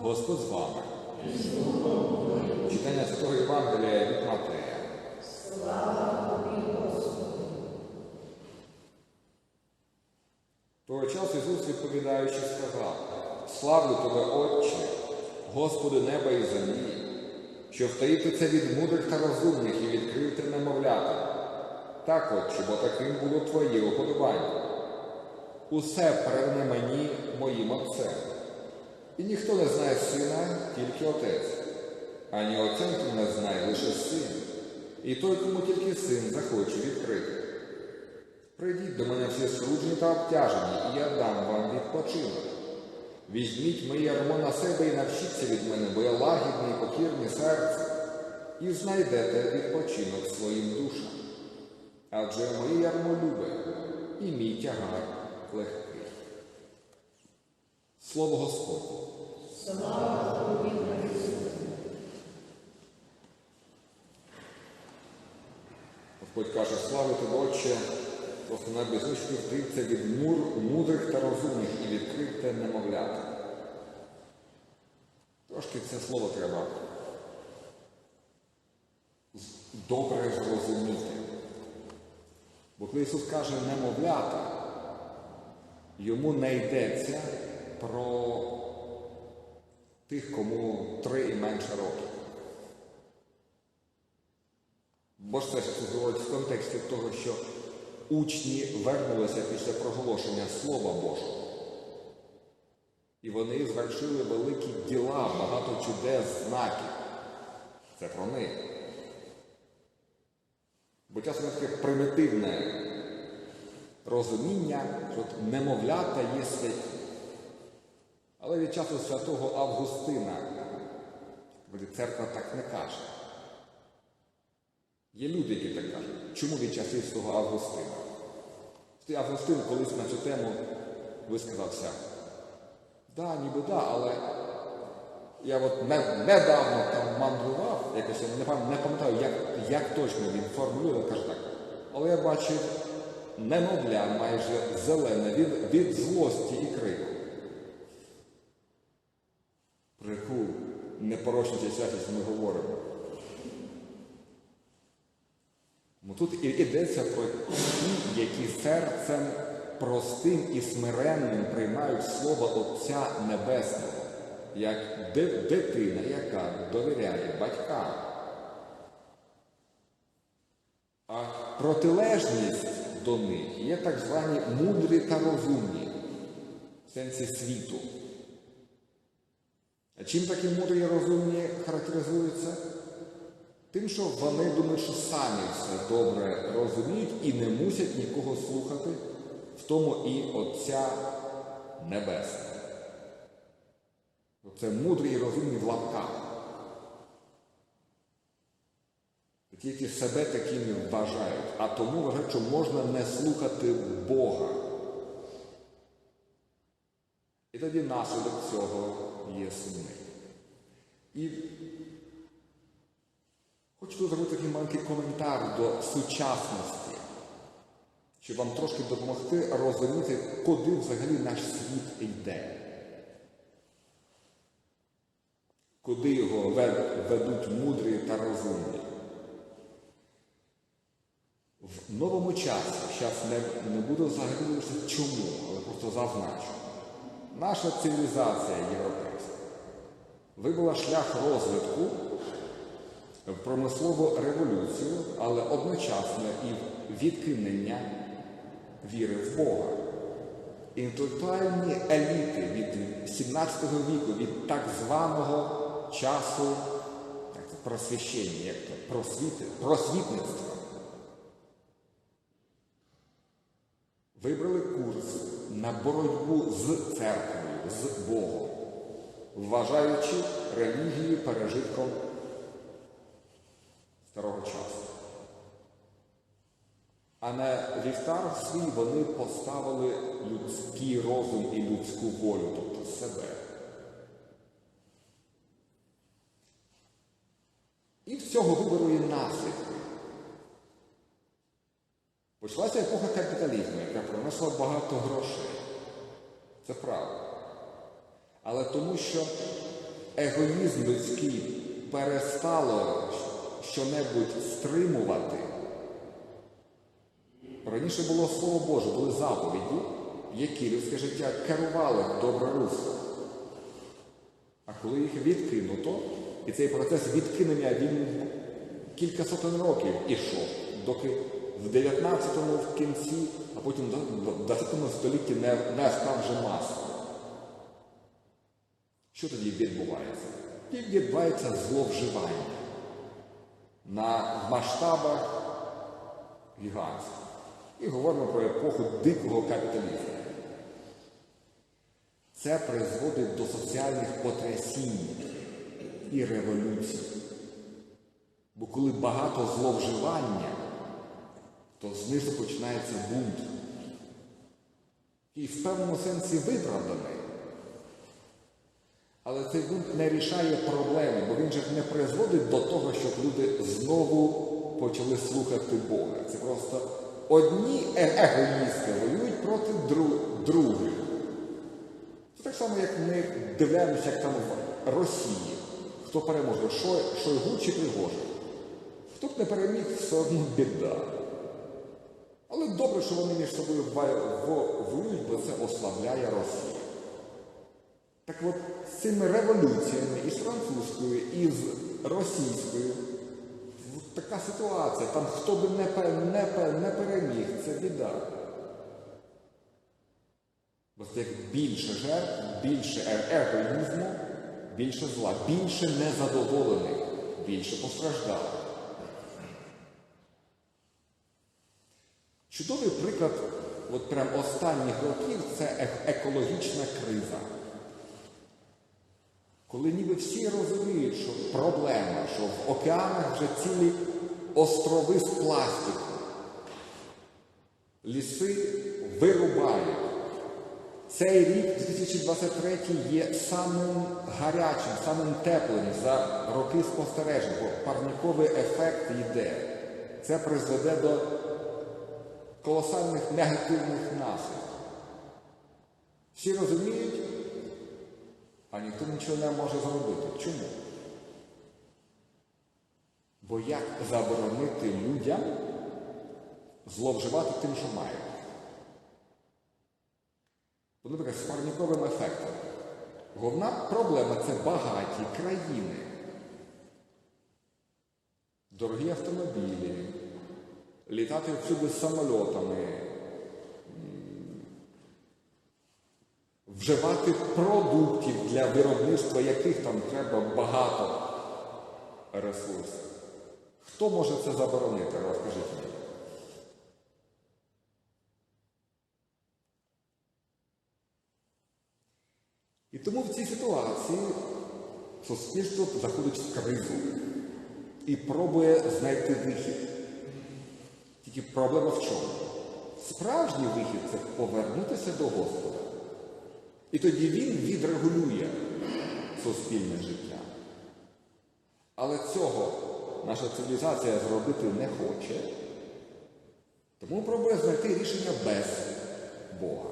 Господь з вами. Читання Святого Євангелія від Матея. Того часу Ісус відповідаючи сказав, славлю тебе, Отче, Господи неба і землі, що втаїти це від мудрих та розумних і відкрив ти немовлятам. Так, Отче, бо таким було Твоє уподобання. Усе передане мені моїм Отцем. І ніхто не знає сина, тільки Отець. Ані Отцем хто не знає лише син. І той, кому тільки син захоче відкрити. Прийдіть до мене всі скруджені та обтяжені, і я дам вам відпочинок. Візьміть моє ярмо на себе і навчіться від мене, бо я лагідний і покірний серце, і знайдете відпочинок своїм душам. Адже моє ярмо любе, і мій тягар легкий. Слово Господнє. Господь каже, слава тебе, Отче, просто на безличку втрився від мур, мудрих та розумних і відкрив те немовлята. Трошки це слово треба добре зрозуміти. Бо коли Ісус каже немовлята, йому не йдеться про тих, кому три і менше років. Бо ж це ж говорить в контексті того, що учні вернулися після проголошення Слова Божого. І вони звершили великі діла, багато чудес, знаків. Це про них. Бо часом таке примітивне розуміння, що немовлята є святі. Але від часу святого Августина церква так не каже. Є люди, які так кажуть. Чому від часів свого Августина? Святий Августин колись на цю тему висказався. Да, ніби да, але я от недавно там мандрував, якось я не, пам'ятаю, як, як точно він формулює, каже так. Але я бачив немовля майже зелене від, від злості і крику. Про яку непорочність і святість ми говоримо. Ну, Тут йдеться про ті, які серцем простим і смиренним приймають слово Отця Небесного, як дитина, яка довіряє батькам. А протилежність до них є так звані мудрі та розумні в сенсі світу. Чим такі мудрі і розумні характеризуються? Тим, що вони думають, що самі все добре розуміють і не мусять нікого слухати, в тому і Отця Небесного. Це мудрі і розумні в лапках. Тільки себе такими вважають, а тому вважають, що можна не слухати Бога. І тоді наслідок цього є сумний. І Хочу тут зробити такий маленький коментар до сучасності, щоб вам трошки допомогти розуміти, куди взагалі наш світ йде. Куди його ведуть мудрі та розумні. В новому часі, зараз не, не буду заговорюватися чому, але просто зазначу. Наша цивілізація європейська вибрала шлях розвитку в промислову революцію, але одночасно і відкинення віри в Бога. Інтелектуальні еліти від 17 віку, від так званого часу просвіщення, як то, просвіти, просвітництва, вибрали курс на боротьбу з церквою, з Богом, вважаючи релігію пережитком старого часу. А на вівтар свій вони поставили людський розум і людську волю, тобто себе. І в цього вибору є наслідки. Почалася епоха капіталізму, яка принесла багато грошей. Це правда. але тому, що егоїзм людський перестало щонебудь стримувати. Раніше було Слово Боже, були заповіді, які людське життя керували добре. А коли їх відкинуто, і цей процес відкинення він кілька сотень років ішов, доки в 19-му в кінці, а потім в 20 столітті не, не став вже масою. Що тоді відбувається? І відбувається зловживання на масштабах гігантських. І говоримо про епоху дикого капіталізму. Це призводить до соціальних потрясінь і революцій. Бо коли багато зловживання, то знизу починається бунт. І в певному сенсі виправданий. Але цей бунт не рішає проблеми, бо він же не призводить до того, щоб люди знову почали слухати Бога. Це просто одні е- егоїсти воюють проти дру- других. Це так само, як ми дивляємося, як там в Росії. Хто переможе, Шой- Шойгу чи Пригожин. Хто б не переміг, все одно біда. Але добре, що вони між собою воюють, бо це ослабляє Росію. Так от з цими революціями і з французькою, і з російською така ситуація. Там хто би не, не, не переміг, це біда. Це як більше жертв, більше е- егоїзму, більше зла, більше незадоволених, більше постраждалих. Чудовий приклад от прям останніх років це е- екологічна криза. Коли ніби всі розуміють, що проблема, що в океанах вже цілі острови з пластику, ліси вирубають. Цей рік, 2023, є самим гарячим, самим теплим за роки спостережень, бо парниковий ефект йде. Це призведе до колосальних негативних наслідків. Всі розуміють, а ніхто нічого не може зробити. Чому? Бо як заборонити людям зловживати тим, що мають? Бо, Наприклад, з парніковим ефектом. Головна проблема це багаті країни. Дорогі автомобілі, літати всюди з самольотами, вживати продуктів, для виробництва яких там треба багато ресурсів. Хто може це заборонити? Розкажіть мені. І тому в цій ситуації суспільство заходить в кризу і пробує знайти вихід. Тільки проблема в чому? Справжній вихід це повернутися до Господа. І тоді він відрегулює суспільне життя. Але цього наша цивілізація зробити не хоче, тому пробує знайти рішення без Бога.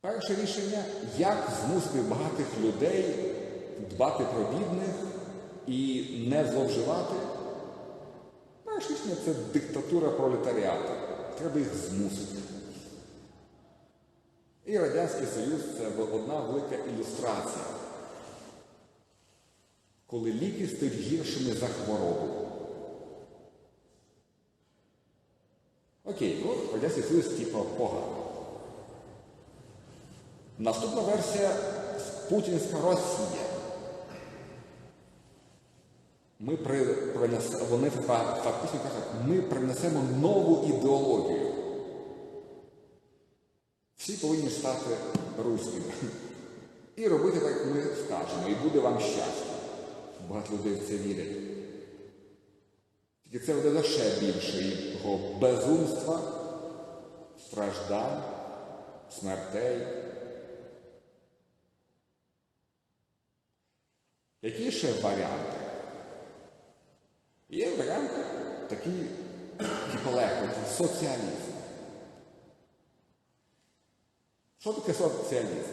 Перше рішення, як змусити багатих людей дбати про бідних і не зловживати. Перше це диктатура пролетаріату. Треба їх змусити. І Радянський Союз це одна велика ілюстрація, коли ліки стають гіршими за хворобу. Окей, ну Радянський Союз типу погано. Наступна версія Путінська Росія. Ми при, принес, вони фактично кажуть, ми принесемо нову ідеологію. Всі повинні стати руськими. І робити так, як ми скажемо, і буде вам щастя. Багато людей в це вірять. Тільки це буде до ще більшого безумства, страждань, смертей. Які ще варіанти? Є варіант такий, типу легко, соціалізм. Що таке соціалізм?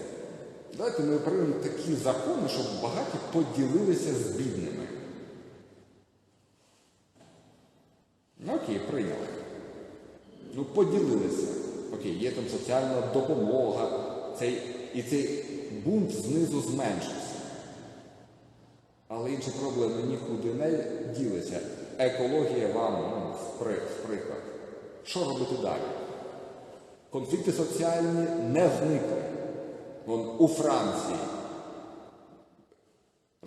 Давайте ми приймемо такі закони, щоб багаті поділилися з бідними. Ну окей, прийняли. Ну, поділилися. Окей, є там соціальна допомога, цей, і цей бунт знизу зменшився. Але інші проблеми нікуди не ділися. Екологія вам ну, в приклад. Що робити далі? Конфлікти соціальні не зникли. Вон у Франції.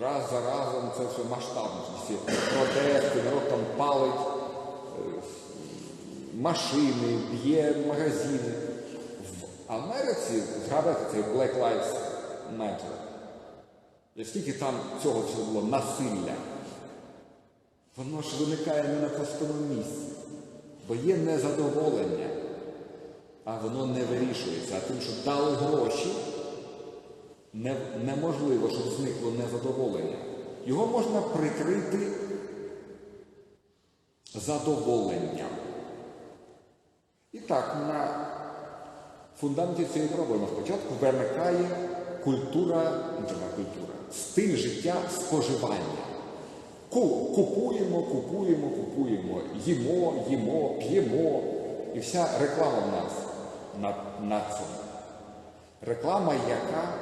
Раз за разом це все масштабно. Протести, народ там палить е, машини, б'є магазини. В Америці, згадайте цей Black Lives Matter. Скільки там цього всього було насилля. Воно ж виникає не на пустому місці, бо є незадоволення, а воно не вирішується. А тим, що дали гроші, не, неможливо, щоб зникло незадоволення. Його можна прикрити задоволенням. І так, на фундаменті цієї проблеми спочатку виникає культура, ну, це не культура, стиль життя споживання. Купуємо, купуємо, купуємо, їмо, їмо, п'ємо. І вся реклама в нас на, на цьому. Реклама, яка,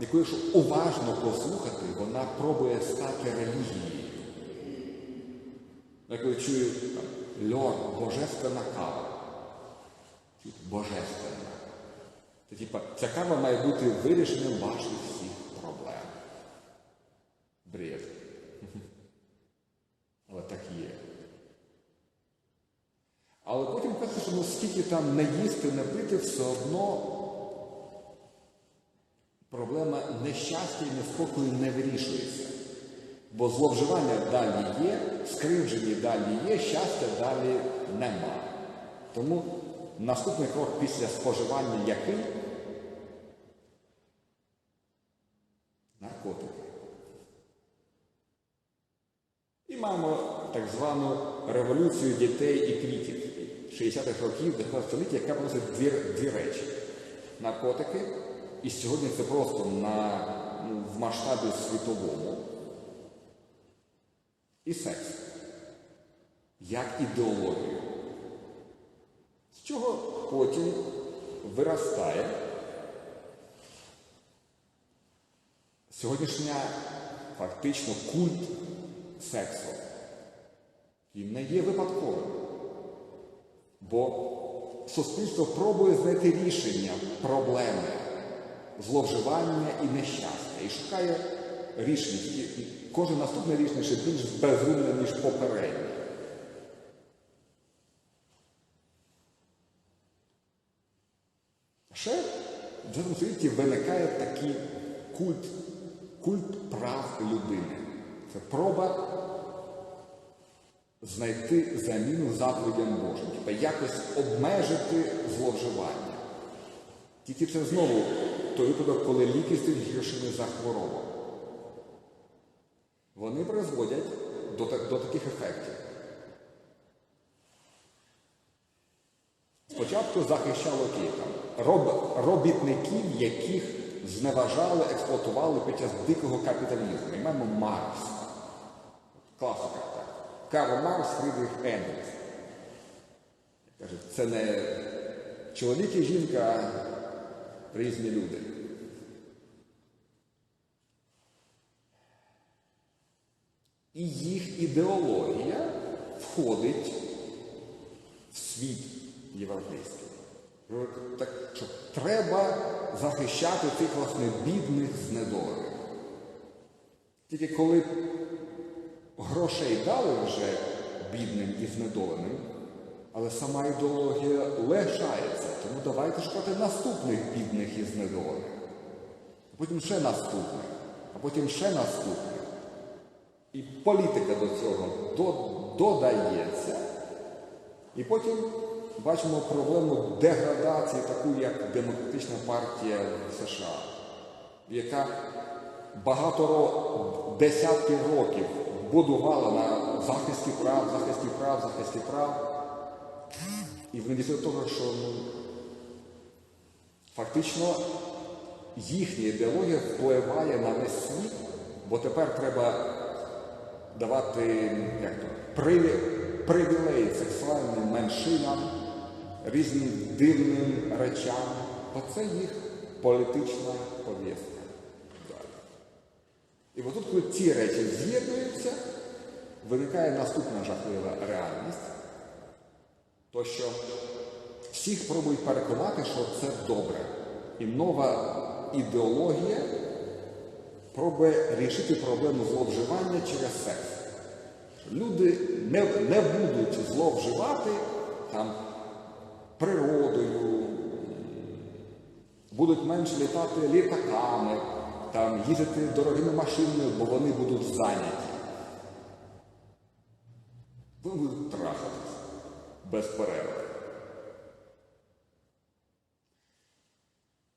яку, якщо уважно послухати, вона пробує стати релігією. Я коли чую там, льор, божественна кава. Божественна. Це типа, ця кава має бути вирішенням ваших всіх проблем. Бред. Але так є. Але потім кажуть, що ну скільки там не їсти, не пити, все одно проблема нещастя і неспокою не вирішується. Бо зловживання далі є, скривдження далі є, щастя далі нема. Тому наступний крок після споживання який? Наркотики. І маємо так звану революцію дітей і квітів 60-х років 19 століття, яка приносить дві, дві речі. Наркотики, і сьогодні це просто на, ну, в масштабі світовому. І секс. Як ідеологію. З чого потім виростає сьогоднішня фактично культ сексу. І не є випадковим. Бо суспільство пробує знайти рішення проблеми зловживання і нещастя. І шукає рішення. І, кожне наступне рішення ще більш безумне, ніж попереднє. Ще в цьому світі виникає такий культ, культ прав людини. Це проба знайти заміну заповідям Божим, тобто якось обмежити зловживання. Тільки це знову той випадок, коли ліки стають гіршими за хворобу. Вони призводять до, до таких ефектів. Спочатку захищало Київ роб, робітників, яких зневажали, експлуатували під час дикого капіталізму. І маємо Маркс. Класика. Карл Маркс, Фрідріх Енгельс. Каже, це не чоловік і жінка, а різні люди. І їх ідеологія входить в світ європейський. Так, що треба захищати цих власне бідних знедолених. Тільки коли грошей дали вже бідним і знедоленим, але сама ідеологія лишається. Тому давайте шукати наступних бідних і знедолених. А потім ще наступних, а потім ще наступних. І політика до цього додається. І потім бачимо проблему деградації, таку як Демократична партія США, яка багато десятки років будувала на захисті прав, захисті прав, захисті прав. І вони дійшли до того, що ну, фактично їхня ідеологія впливає на весь світ, бо тепер треба давати як то, приві- привілеї сексуальним меншинам, різним дивним речам. Оце їх політична повістка. І отут, коли ці речі з'єднуються, виникає наступна жахлива реальність, то що всіх пробують переконати, що це добре. І нова ідеологія пробує рішити проблему зловживання через секс. Люди не, не будуть зловживати там, природою, будуть менше літати літаками, там, їздити дорогими машинами, бо вони будуть зайняті. Вони будуть трахатись без перерви.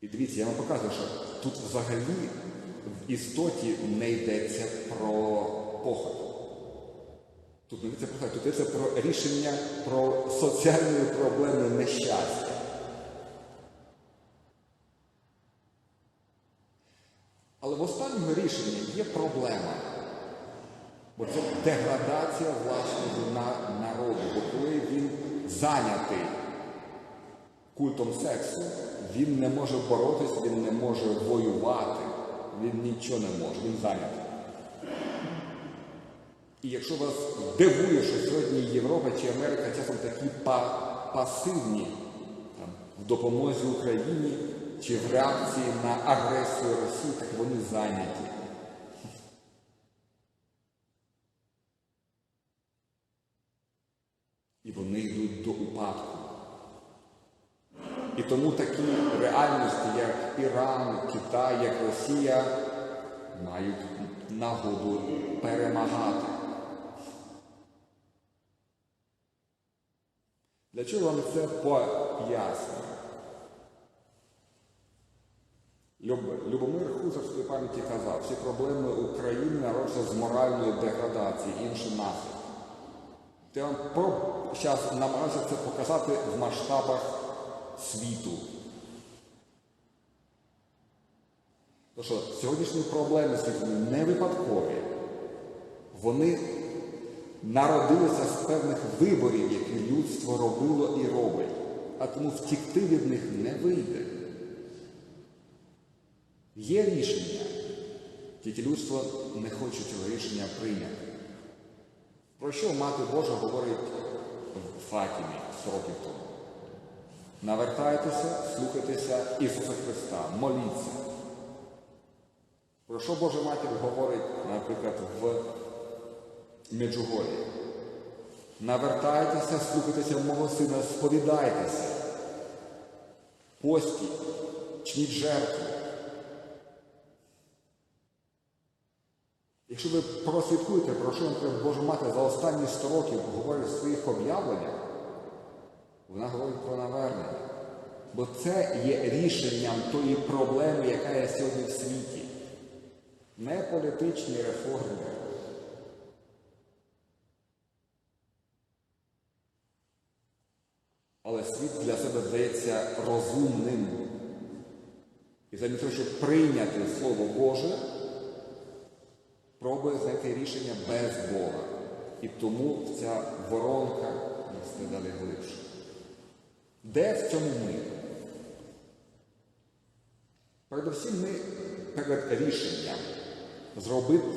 І дивіться, я вам показую, що тут взагалі в істоті не йдеться про похоть. Тут не йдеться про тут йдеться про рішення про соціальні проблеми нещастя. Але в останньому рішенні є проблема. Бо це деградація власного на народу. Бо коли він зайнятий культом сексу, він не може боротися, він не може воювати, він нічого не може, він зайнятий. І якщо вас дивує, що сьогодні Європа чи Америка часом такі па- пасивні там, в допомозі Україні чи в реакції на агресію Росії, так вони зайняті. І вони йдуть до упадку. І тому такі реальності, як Іран, Китай, як Росія, мають нагоду перемагати. Для чого вам це пояснюю? Люб- Любомир Хусарської пам'яті казав, всі проблеми України народжуються з моральної деградації, інші наслідки. Вам зараз намагаюся це показати в масштабах світу. То що сьогоднішні проблеми світу не випадкові. Вони народилися з певних виборів, які людство робило і робить. А тому втікти від них не вийде. Є рішення, тільки людство не хоче цього рішення прийняти. Про що Мати Божа говорить в Фатімі 100 років тому? Навертайтеся, слухайтеся Ісуса Христа, моліться. Про що Божа Матір говорить, наприклад, в Меджугорі? Навертайтеся, слухайтеся мого сина, сповідайтеся, постіть, чиніть жертву. Якщо ви прослідкуєте, про що наприклад, Божа Мати за останні 100 років говорить в своїх об'явленнях, вона говорить про навернення. Бо це є рішенням тої проблеми, яка є сьогодні в світі. Не політичні реформи. Але світ для себе здається розумним. І замість того, щоб прийняти Слово Боже, пробує знайти рішення без Бога. І тому ця воронка несе далі глибше. Де в цьому ми? Передусім ми перед рішенням зробити,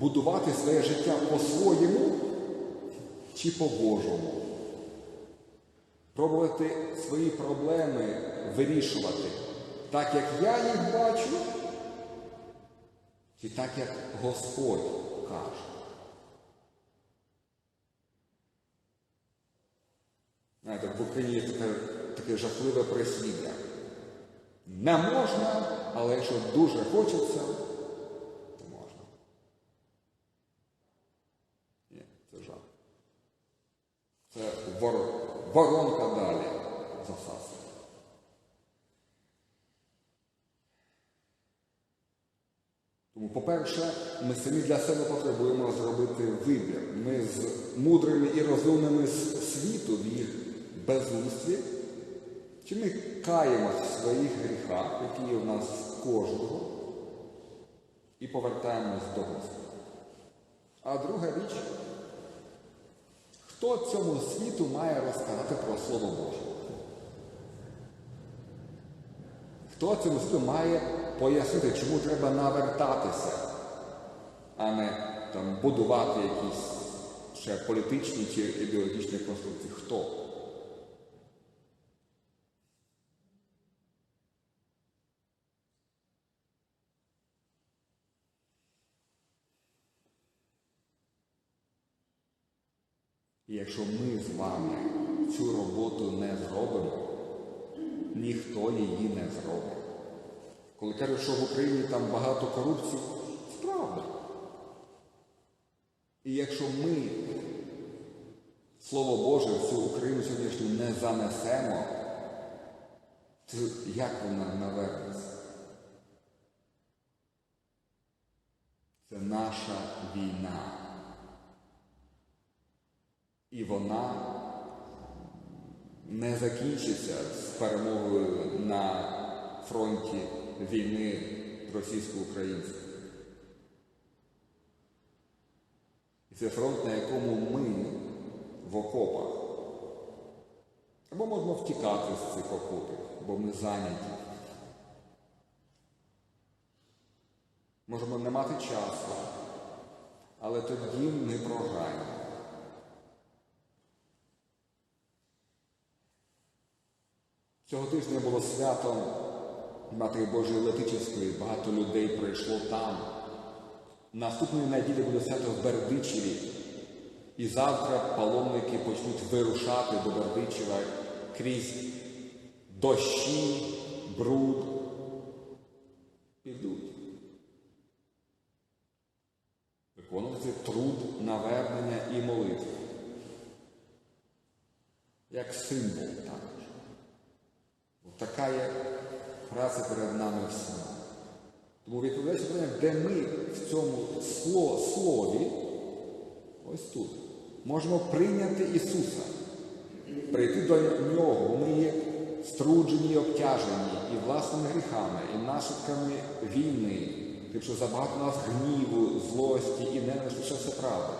будувати своє життя по-своєму чи по-божому. Пробувати свої проблеми вирішувати так, як я їх бачу, чи так, як Господь каже. Знаєте, в Україні є таке, таке жахливе прислів'я. Не можна, але якщо дуже хочеться, то можна. Ні, це жах. Це вор... воронка далі засасує. Тому, по-перше, ми самі для себе потребуємо зробити вибір. Ми з мудрими і розумними з світу в їх безумстві, чи ми каємось в своїх гріхах, які є в нас кожного і повертаємось до Господа. А друга річ, хто цьому світу має розказати про Слово Боже? Хто цьому світу має пояснити, чому треба навертатися, а не там, будувати якісь ще політичні чи ідеологічні конструкції? Хто? І якщо ми з вами цю роботу не зробимо, ніхто її не зробить. Коли кажуть, що в Україні там багато корупції, це правда. І якщо ми Слово Боже в цю Україну сьогоднішню не занесемо, то як вона навернеться? Це наша війна. І вона не закінчиться з перемогою на фронті війни російсько-української. І це фронт, на якому ми в окопах. Або можемо втікати з цих окопів, бо ми зайняті. Можемо не мати часу, але тоді ми програємо. Цього тижня було свято Матері Божої Летичівської, багато людей прийшло там. Наступної неділі буде свято в Бердичеві. І завтра паломники почнуть вирушати до Бердичева крізь дощі, бруд. Підуть. Виконувати труд навернення і молитви. Як символ також. Така є праця перед нами всіма. Тому відповідаючи питання, де ми в цьому слові, ось тут, можемо прийняти Ісуса, прийти до Нього, бо ми є струджені і обтяжені і власними гріхами, і наслідками війни, тим, що забагато нас гніву, злості і ненависті, що все правда.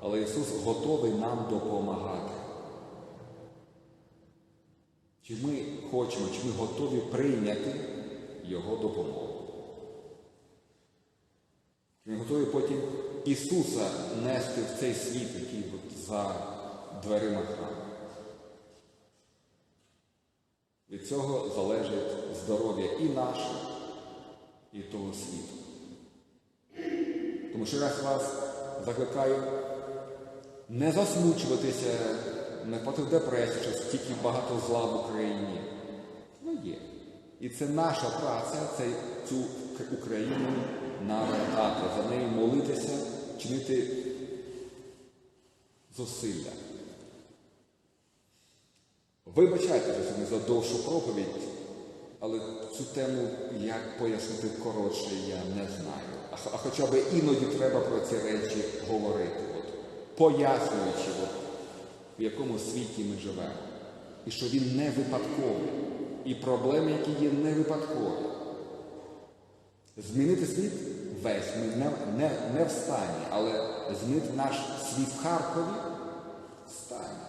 Але Ісус готовий нам допомагати. Чи ми хочемо, чи ми готові прийняти Його допомогу? Чи ми готові потім Ісуса нести в цей світ, який за дверима храму? Від цього залежить здоров'я і наше, і того світу. Тому що раз вас закликаю не засмучуватися не впати в депресію, що стільки багато зла в Україні. Ну є. І це наша праця, це цю Україну навертати, за нею молитися, чинити зусилля. Вибачайте сьогодні за довшу проповідь, але цю тему як пояснити коротше, я не знаю. А, а хоча б іноді треба про ці речі говорити, от, пояснюючи. От, в якому світі ми живемо. І що він не випадковий. І проблеми, які є не випадкові. Змінити світ весь ми не, не, не в стані, але змінити наш світ в Харкові стані.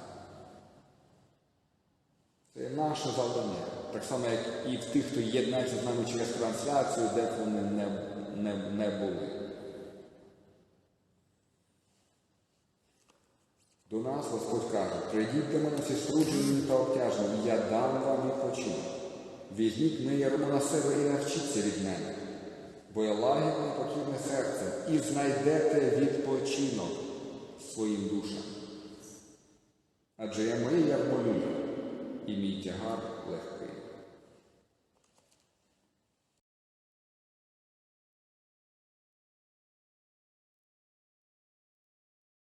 Це наше завдання. Так само, як і в тих, хто єднається з нами через трансляцію, де вони не, не, не були. До нас Господь каже, прийдіть до мене всі струджені та обтяжені, я дам вам відпочинок. Візьміть ми ярмо на себе і навчіться від мене, бо я лагідне покірне серце, і знайдете відпочинок своїм душам. Адже я моє ярмо люблю, і мій тягар легкий.